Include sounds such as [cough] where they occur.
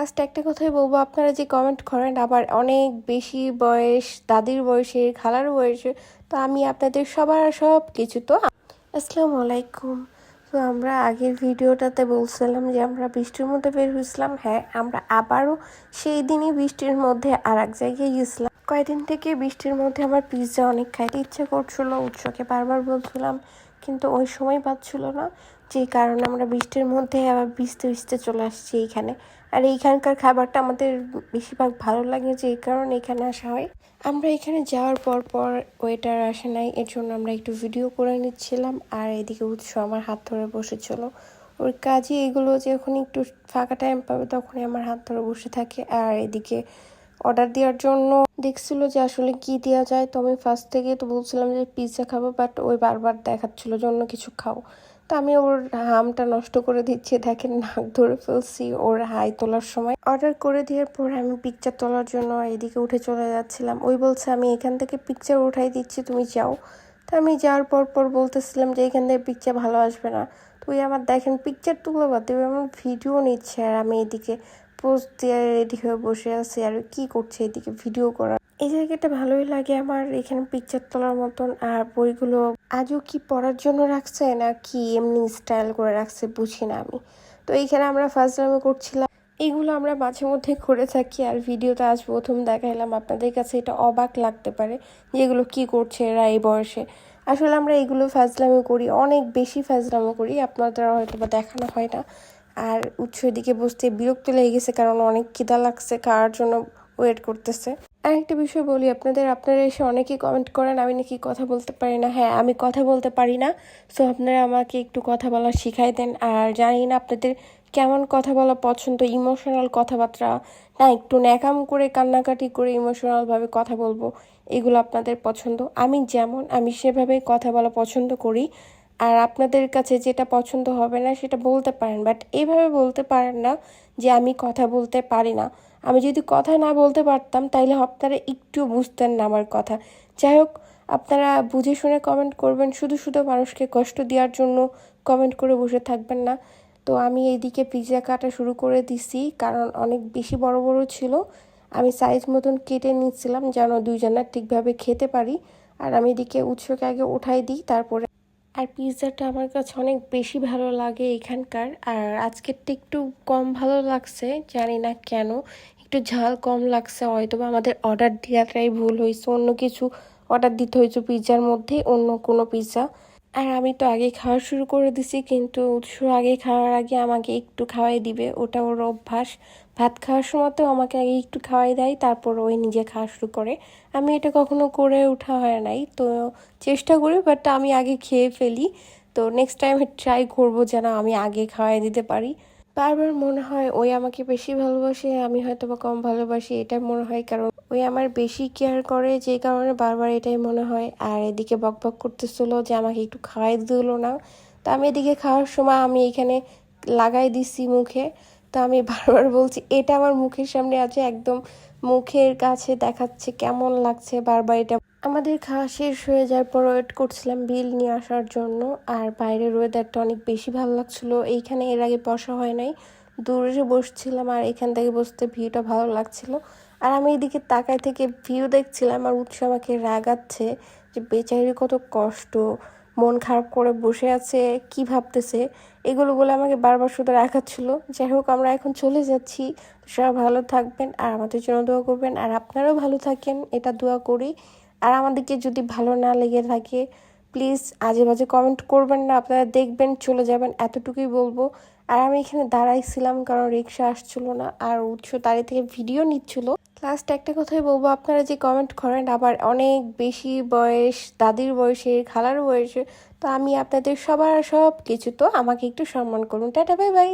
Last একটা কথাই বলব, আপনারা যে কমেন্ট করেন, আবার অনেক বেশি বয়স, দাদির বয়সে খালার বয়সে তো আমি আপনাদের সবার সব কিছু তো আসসালামু আলাইকুম। তো আমরা আগের ভিডিওটাতে বলছিলাম যে আমরা বৃষ্টির মধ্যে বের হয়েছিলাম। হ্যাঁ আমরা আবারও সেই দিনই বৃষ্টির মধ্যে আর এক জায়গায় গেছিলাম কয়েকদিন থেকে বৃষ্টির মধ্যে আমার পিৎজা অনেক খাইতে ইচ্ছে করছিল, উৎসকে বারবার বলছিলাম কিন্তু ওই সময় পাচ্ছিল না। যে কারণে আমরা বৃষ্টির মধ্যে আবার ভিজতে ভিজতে চলে আসছি এইখানে। আর এইখানকার খাবারটা আমাদের বেশিরভাগ ভালো লাগে যে এই কারণে এখানে আসা হয়। আমরা এখানে যাওয়ার পর পর ওয়েটার আসে নাই, এর জন্য আমরা একটু ভিডিও করে নিচ্ছিলাম। আর এদিকে উৎস আমার হাত ধরে বসেছিল। ওর কাজে এগুলো যখন একটু ফাঁকা টাইম পাবে তখনই আমার হাত ধরে বসে থাকে। আর এদিকে অর্ডার দেওয়ার জন্য দেখছিল যে আসলে কি দেওয়া যায়। তো আমি ফার্স্ট থেকে তো বলছিলাম যে পিৎজা খাব বাট ওই বারবার দেখাচ্ছিল যে অন্য কিছু খাও। তো আমি ওর হামটা নষ্ট করে দিচ্ছি, দেখেন নাক ধরে ফেলছি ওর হাই তোলার সময়। অর্ডার করে দেওয়ার পর আমি পিকচার তোলার জন্য এদিকে উঠে চলে যাচ্ছিলাম। ওই বলছে, আমি এখান থেকে পিকচার উঠাই দিচ্ছি, তুমি যাও। তো আমি যাওয়ার পর পর বলতেছিলাম যে এখান থেকে পিকচার ভালো আসবে না। তুই আমার দেখেন পিকচার তুলে বাদ দেবে আমার ভিডিও নিচ্ছে আর আমি এদিকে। পোস্ট দিয়ে রেডি হয়ে বসে আছি আর কি করছে এদিকে ভিডিও করা। এই জায়গাটা ভালোই লাগে আমার, এখানে পিকচার তোলার মতন। আর বইগুলো আজও কি পড়ার জন্য রাখছে না কি এমনি স্টাইল করে রাখছে বুঝি না আমি। তো এইখানে আমরা ফার্স্ট টাইমে করছিলাম। এইগুলো আমরা মাঝে মধ্যে করে থাকি আর ভিডিওটা আজ প্রথম দেখাইলাম। আপনাদের কাছে এটা অবাক লাগতে পারে যে এগুলো কি করছে এরা এই বয়সে। আসলে আমরা এগুলো ফাজলামো করি, অনেক বেশি ফাজলামো করি। আপনাদের হয়তো বা দেখানো হয় না। আর উৎস দিকে বসতে বিরক্ত লেগে গেছে কারণ অনেক খিদা লাগছে খাওয়ার জন্য ওয়েট করতেছে? আর একটা বিষয় বলি, আপনাদের, আপনারা এসে অনেকেই কমেন্ট করেন, আমি নাকি কথা বলতে পারি না। হ্যাঁ আমি কথা বলতে পারি না সো আপনারা আমাকে একটু কথা বলা শিখাই দেন। আর জানি না আপনাদের কেমন কথা বলা পছন্দ ইমোশনাল কথাবার্তা না, একটু ন্যাকাম করে, কান্নাকাটি করে ইমোশনালভাবে কথা বলব, এগুলো আপনাদের পছন্দ। আমি যেমন, আমি সেভাবে কথা বলা পছন্দ করি। আর আপনাদের কাছে যেটা পছন্দ হবে না সেটা বলতে পারেন বাট এইভাবে বলতে পারেন না যে আমি কথা বলতে পারি না। আমি যদি কথা না বলতে পারতাম, তাইলে আপনারা একটু বুঝতেন না আমার কথা। যাই হোক, আপনারা বুঝে শুনে কমেন্ট করবেন, শুধু শুধু মানুষকে কষ্ট দেওয়ার জন্য কমেন্ট করে বসে থাকবেন না। তো আমি এইদিকে পিৎজা কাটা শুরু করে দিছি, কারণ অনেক বেশি বড় বড় ছিল। আমি সাইজ মতন কেটে নিচ্ছিলাম যেন দুইজনের ঠিকভাবে খেতে পারি। আর আমি এদিকে উৎসকে আগে উঠাই দিই, তারপরে আর পিৎজাটা আমার কাছে অনেক বেশি ভালো লাগে এখানকার। আর আজকেরটা একটু কম ভালো লাগছে, জানি না কেন। একটু ঝাল কম লাগছে হয়তো বা আমাদের অর্ডার দেওয়াটাই ভুল হয়েছে। অন্য কিছু অর্ডার দিতে হয়েছে পিৎজার মধ্যে, অন্য কোনো পিৎজা। আর আমি তো আগে খাওয়া শুরু করে দিছি, কিন্তু উৎস আগে খাওয়ার আগে আমাকে একটু খাওয়াই দিবে। ওটা ওর অভ্যাস। ভাত খাওয়ার সময়তেও আমাকে আগে একটু খাওয়াই দেয়, তারপর ওই নিজে খাওয়া শুরু করে। আমি এটা কখনো করে ওঠা হয় নাই, তো চেষ্টা করি বাট আমি আগে খেয়ে ফেলি। তো নেক্সট টাইম ট্রাই করব যেন আমি আগে খাওয়াই দিতে পারি। বারবার মনে হয় ওই আমাকে বেশি ভালোবাসে, আমি হয়তো বা কম ভালোবাসি এটা মনে হয়, কারণ ওই আমার বেশি কেয়ার করে, যে কারণে বারবার এটাই মনে হয়। আর এদিকে বক বক করতেছিল যে আমাকে একটু খাওয়াই দিল না। তো আমি এদিকে খাওয়ার সময় আমি এখানে লাগাই দিছি মুখে। তো আমি [laughs] বারবার বলছি, এটা আমার মুখের সামনে আছে, একদম মুখের কাছে দেখাচ্ছে কেমন লাগছে বারবার এটা। আমাদের খাওয়া শেষ হয়ে যাওয়ার পর ওয়েট করছিলাম বিল নিয়ে আসার জন্য। আর বাইরের ওয়েদারটা অনেক বেশি ভালো লাগছিল। এইখানে এর আগে বসা হয় নাই। দূরে বসছিলাম আর এখান থেকে বসতে ভিউটা ভালো লাগছিল। আর আমি এদিকে তাকায় থেকে ভিউ দেখছিলাম আর উৎস আমাকে রাগাচ্ছে যে বেচারির কত কষ্ট, মন খারাপ করে বসে আছে, কি ভাবতেছে? এগুলো বলে আমাকে বারবার শুধু রাখাচ্ছিল যাই হোক, আমরা এখন চলে যাচ্ছি। সবাই ভালো থাকবেন আর আমাদের জন্য দোয়া করবেন। আর আপনারাও ভালো থাকেন, এটা দোয়া করি। আর আমাদেরকে যদি ভালো না লেগে থাকে প্লিজ আজে বাজে কমেন্ট করবেন না, আপনারা দেখবেন চলে যাবেন, এতটুকুই বলব। আর আমি এখানে দাঁড়াইছিলাম কারণ রিক্সা আসছিল না, আর উৎস দাঁড়িয়ে থেকে ভিডিও নিচ্ছিল। লাস্ট একটা কথাই বলব, আপনারা যে কমেন্ট করেন, আবার অনেক বেশি বয়স, দাদির বয়সে, খালার বয়সে, তো আমি আপনাদের সবার সব কিছু তো আমাকে একটু সম্মান করুন। Tata bye bye